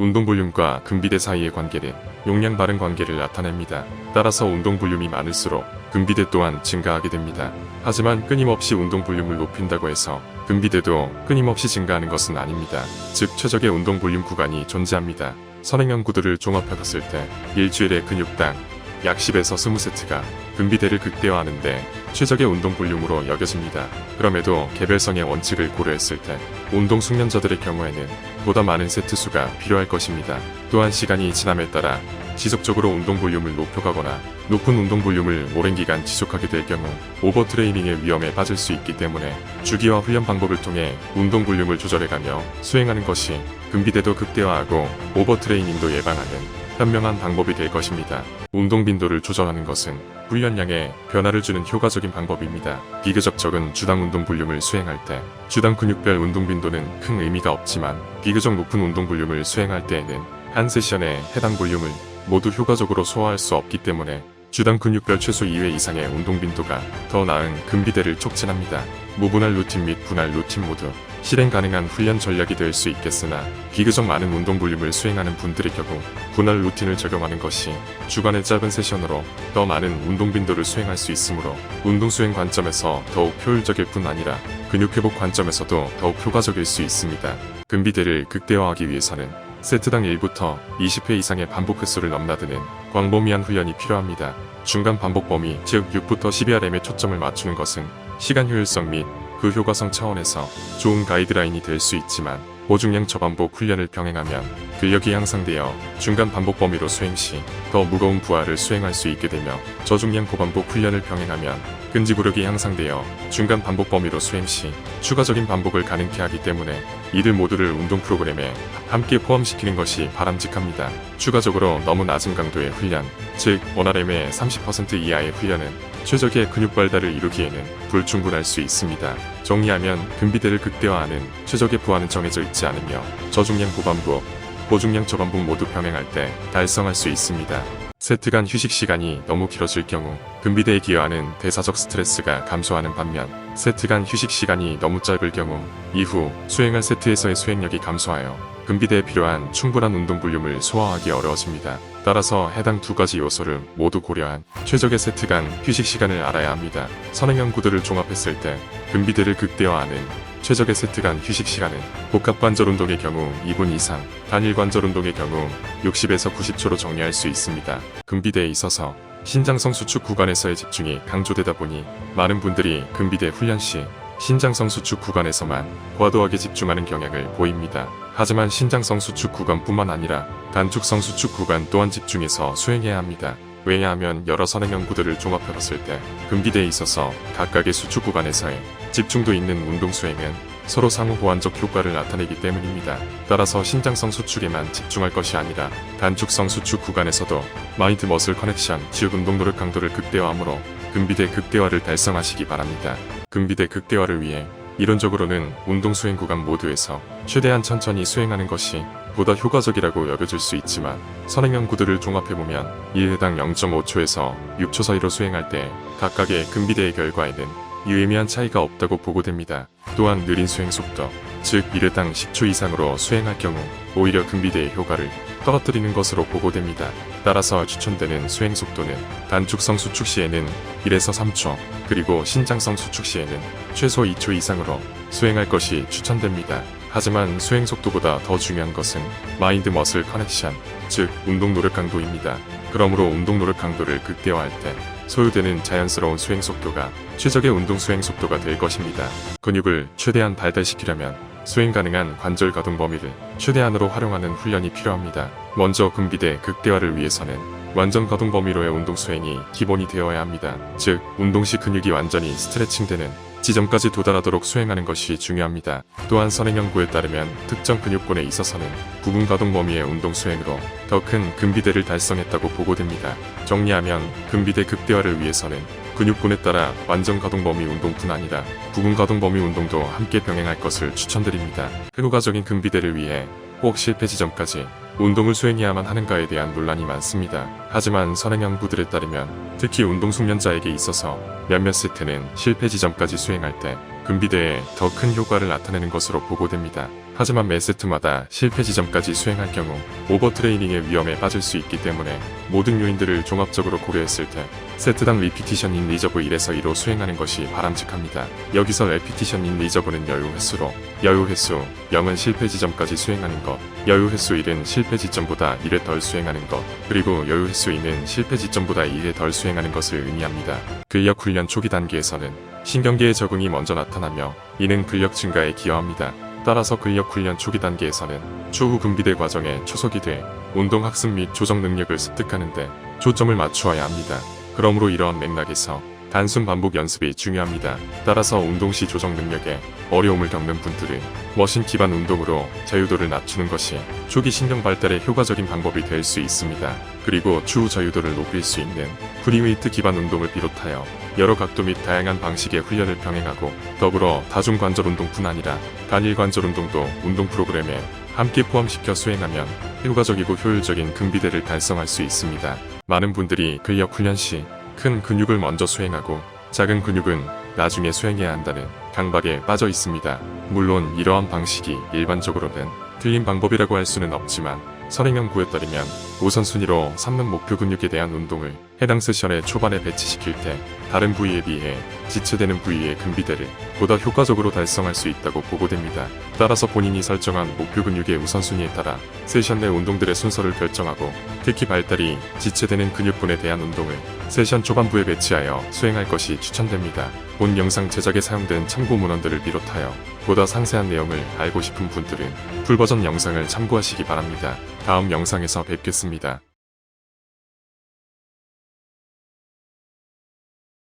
운동 볼륨과 근비대 사이의 관계는 용량 바른 관계를 나타냅니다. 따라서 운동 볼륨이 많을수록 근비대 또한 증가하게 됩니다. 하지만 끊임없이 운동 볼륨을 높인다고 해서 근비대도 끊임없이 증가하는 것은 아닙니다. 즉 최적의 운동 볼륨 구간이 존재합니다. 선행형 구도를 종합해 봤을 때 일주일에 근육당 약 10에서 20세트가 근비대를 극대화하는데 최적의 운동 볼륨으로 여겨집니다. 그럼에도 개별성의 원칙을 고려했을 때 운동 숙련자들의 경우에는 보다 많은 세트 수가 필요할 것입니다. 또한 시간이 지남에 따라 지속적으로 운동 볼륨을 높여가거나 높은 운동 볼륨을 오랜 기간 지속하게 될 경우 오버트레이닝의 위험에 빠질 수 있기 때문에 주기와 훈련 방법을 통해 운동 볼륨을 조절해가며 수행하는 것이 근비대도 극대화하고 오버트레이닝도 예방하는 현명한 방법이 될 것입니다. 운동 빈도를 조절하는 것은 훈련량에 변화를 주는 효과적인 방법입니다. 비교적 적은 주당 운동 볼륨을 수행할 때 주당 근육별 운동 빈도는 큰 의미가 없지만 비교적 높은 운동 볼륨을 수행할 때에는 한 세션에 해당 볼륨을 모두 효과적으로 소화할 수 없기 때문에 주당 근육별 최소 2회 이상의 운동 빈도가 더 나은 근비대를 촉진합니다. 무분할 루틴 및 분할 루틴 모두 실행 가능한 훈련 전략이 될 수 있겠으나 비교적 많은 운동 볼륨을 수행하는 분들의 경우 분할 루틴을 적용하는 것이 주간의 짧은 세션으로 더 많은 운동 빈도를 수행할 수 있으므로 운동 수행 관점에서 더욱 효율적일 뿐 아니라 근육 회복 관점에서도 더욱 효과적일 수 있습니다. 근비대를 극대화하기 위해서는 세트당 1부터 20회 이상의 반복 횟수를 넘나드는 광범위한 훈련이 필요합니다. 중간 반복 범위 즉 6부터 12RM에 초점을 맞추는 것은 시간 효율성 및 그 효과성 차원에서 좋은 가이드라인이 될 수 있지만 보중량 저반복 훈련을 병행하면 근력이 향상되어 중간 반복 범위로 수행 시 더 무거운 부하를 수행할 수 있게 되며 저중량 고반복 훈련을 병행하면 끈지구력이 향상되어 중간 반복 범위로 수행 시 추가적인 반복을 가능케 하기 때문에 이들 모두를 운동 프로그램에 함께 포함시키는 것이 바람직합니다. 추가적으로 너무 낮은 강도의 훈련, 즉 원RM의 30% 이하의 훈련은 최적의 근육 발달을 이루기에는 불충분할 수 있습니다. 정리하면 근비대를 극대화하는 최적의 부하는 정해져 있지 않으며 저중량 고반복, 고중량 저반복 모두 병행할 때 달성할 수 있습니다. 세트 간 휴식 시간이 너무 길어질 경우 근비대에 기여하는 대사적 스트레스가 감소하는 반면 세트 간 휴식 시간이 너무 짧을 경우 이후 수행할 세트에서의 수행력이 감소하여 근비대에 필요한 충분한 운동 볼륨을 소화하기 어려워집니다. 따라서 해당 두 가지 요소를 모두 고려한 최적의 세트 간 휴식 시간을 알아야 합니다. 선행형 구도를 종합했을 때 근비대를 극대화하는 최적의 세트 간 휴식 시간은 복합 관절 운동의 경우 2분 이상, 단일 관절 운동의 경우 60에서 90초로 정리할 수 있습니다. 근비대에 있어서 신장성 수축 구간에서의 집중이 강조되다 보니 많은 분들이 근비대 훈련 시 신장성 수축 구간에서만 과도하게 집중하는 경향을 보입니다. 하지만 신장성 수축 구간뿐만 아니라 단축성 수축 구간 또한 집중해서 수행해야 합니다. 왜냐하면 여러 선행형 구도를 종합해 봤을 때 근비대에 있어서 각각의 수축 구간에서의 집중도 있는 운동 수행은 서로 상호 보완적 효과를 나타내기 때문입니다. 따라서 신장성 수축에만 집중할 것이 아니라 단축성 수축 구간에서도 마인드 머슬 커넥션, 즉 운동 노력 강도를 극대화하므로 근비대 극대화를 달성하시기 바랍니다. 근비대 극대화를 위해 이론적으로는 운동 수행 구간 모두에서 최대한 천천히 수행하는 것이 보다 효과적이라고 여겨질 수 있지만 선행형 구도를 종합해보면 1회당 0.5초에서 6초 사이로 수행할 때 각각의 근비대의 결과에는 유의미한 차이가 없다고 보고됩니다. 또한 느린 수행 속도, 즉 1회당 10초 이상으로 수행할 경우 오히려 근비대의 효과를 떨어뜨리는 것으로 보고됩니다. 따라서 추천되는 수행 속도는 단축성 수축 시에는 1에서 3초, 그리고 신장성 수축 시에는 최소 2초 이상으로 수행할 것이 추천됩니다. 하지만 수행 속도보다 더 중요한 것은 마인드 머슬 커넥션, 즉 운동 노력 강도입니다. 그러므로 운동 노력 강도를 극대화할 때 소요되는 자연스러운 수행 속도가 최적의 운동 수행 속도가 될 것입니다. 근육을 최대한 발달시키려면 수행 가능한 관절 가동 범위를 최대한으로 활용하는 훈련이 필요합니다. 먼저 근비대 극대화를 위해서는 완전 가동 범위로의 운동 수행이 기본이 되어야 합니다. 즉, 운동 시 근육이 완전히 스트레칭되는 지점까지 도달하도록 수행하는 것이 중요합니다. 또한 선행 연구에 따르면 특정 근육군에 있어서는 부분 가동 범위의 운동 수행으로 더 큰 근비대를 달성했다고 보고됩니다. 정리하면 근비대 극대화를 위해서는 근육군에 따라 완전 가동 범위 운동뿐 아니라 부분 가동 범위 운동도 함께 병행할 것을 추천드립니다. 효과적인 근비대를 위해 꼭 실패 지점까지 운동을 수행해야만 하는가에 대한 논란이 많습니다. 하지만 선행연구들에 따르면 특히 운동 숙련자에게 있어서 몇몇 세트는 실패 지점까지 수행할 때 근비대에 더 큰 효과를 나타내는 것으로 보고됩니다. 하지만 매 세트마다 실패 지점까지 수행할 경우 오버트레이닝의 위험에 빠질 수 있기 때문에 모든 요인들을 종합적으로 고려했을 때 세트당 리피티션 인 리저브 1에서 2로 수행하는 것이 바람직합니다. 여기서 레피티션 인 리저브는 여유 횟수로 여유 횟수 0은 실패 지점까지 수행하는 것, 여유 횟수 1은 실패 지점보다 1회 덜 수행하는 것, 그리고 여유 횟수 2는 실패 지점보다 2회 덜 수행하는 것을 의미합니다. 근력 훈련 초기 단계에서는 신경계의 적응이 먼저 나타 나며 이는 근력 증가에 기여합니다. 따라서 근력 훈련 초기 단계에서는 추후 근비대 과정에 초석이 돼 운동 학습 및 조정 능력을 습득하는데 초점을 맞추어야 합니다. 그러므로 이러한 맥락에서 단순 반복 연습이 중요합니다. 따라서 운동 시 조정 능력에 어려움을 겪는 분들은 머신 기반 운동으로 자유도를 낮추는 것이 초기 신경 발달에 효과적인 방법이 될 수 있습니다. 그리고 추후 자유도를 높일 수 있는 프리웨이트 기반 운동을 비롯하여 여러 각도 및 다양한 방식의 훈련을 병행하고 더불어 다중관절 운동뿐 아니라 단일 관절 운동도 운동 프로그램에 함께 포함시켜 수행하면 효과적이고 효율적인 근비대를 달성할 수 있습니다. 많은 분들이 근력 훈련 시 큰 근육을 먼저 수행하고 작은 근육은 나중에 수행해야 한다는 강박에 빠져 있습니다. 물론 이러한 방식이 일반적으로는 틀린 방법이라고 할 수는 없지만 선행연구에 따르면 우선순위로 삼는 목표 근육에 대한 운동을 해당 세션의 초반에 배치시킬 때 다른 부위에 비해 지체되는 부위의 근비대를 보다 효과적으로 달성할 수 있다고 보고됩니다. 따라서 본인이 설정한 목표 근육의 우선순위에 따라 세션 내 운동들의 순서를 결정하고 특히 발달이 지체되는 근육군에 대한 운동을 세션 초반부에 배치하여 수행할 것이 추천됩니다. 본 영상 제작에 사용된 참고 문헌들을 비롯하여 보다 상세한 내용을 알고 싶은 분들은 풀버전 영상을 참고하시기 바랍니다. 다음 영상에서 뵙겠습니다.